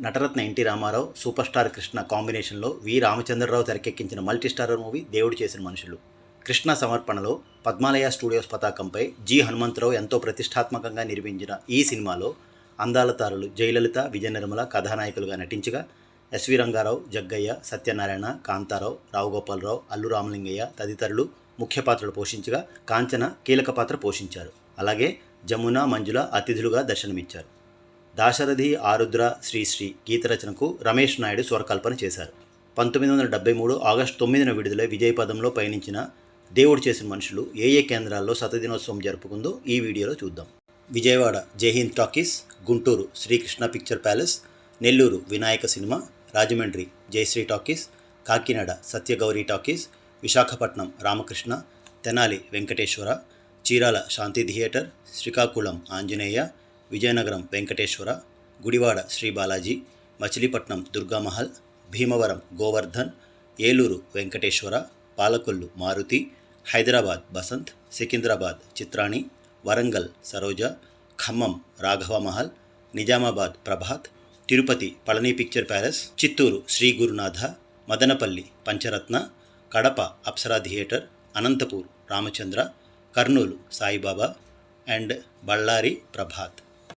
Nataratna NT Rama Rao super star Krishna కాంబినేషన్లో V Ramachandra Rao తెరకెక్కించిన multistarrer movie దేవుడు చేసిన మనుషులు. కృష్ణ సమర్పణలో పద్మాలయ స్టూడియోస్ పతాకంపై జి హనుమంతరావు ఎంతో ప్రతిష్టాత్మకంగా నిర్మించిన ఈ సినిమాలో అందాల తారులు జయలలిత విజయ నిర్మల కథానాయకులుగా నటించగా ఎస్వి రంగారావు జగ్గయ్య సత్యనారాయణ కాంతారావు రావు గోపాలరావు అల్లు రామలింగయ్య తదితరులు ముఖ్య పాత్రలు పోషించగా కాంచన కీలక పాత్ర పోషించారు. అలాగే జమున మంజుల అతిథులుగా దర్శనమిచ్చారు. దాశరథి ఆరుద్ర శ్రీశ్రీ గీత రచనకు రమేష్ నాయుడు స్వరకల్పన చేశారు. పంతొమ్మిది వందల డెబ్బై మూడు ఆగస్టు తొమ్మిదిన విడుదల విజయపదంలో పయనించిన దేవుడు చేసిన మనుషులు ఏ ఏ కేంద్రాల్లో శతదినోత్సవం జరుపుకుందో ఈ వీడియోలో చూద్దాం. Vijayawada Jaihind talkies Guntur Srikrishna picture palace Nellore Vinayaka cinema Rajahmundry Jayasri talkies Kakinada Satyagowri talkies Visakhapatnam Ramakrishna Tenali Venkateswara Chirala Shanti theatre Srikakulam Anjaneya Vizianagaram Venkateswara Gudivada Sri Balaji Machilipatnam Durga Mahal Bhimavaram Govardhan Eluru Venkateswara Palakollu Maruti Hyderabad Basant Secunderabad Chitrani Warangal Saroja Khammam Raghava Mahal Nizamabad Prabhat Tirupati Palani picture palace Chittoor Sri Gurunatha Madanapalle Pancharatna Kadapa Apsara theatre Anantapur Ramachandra Kurnool Saibaba and Bellary Prabhat.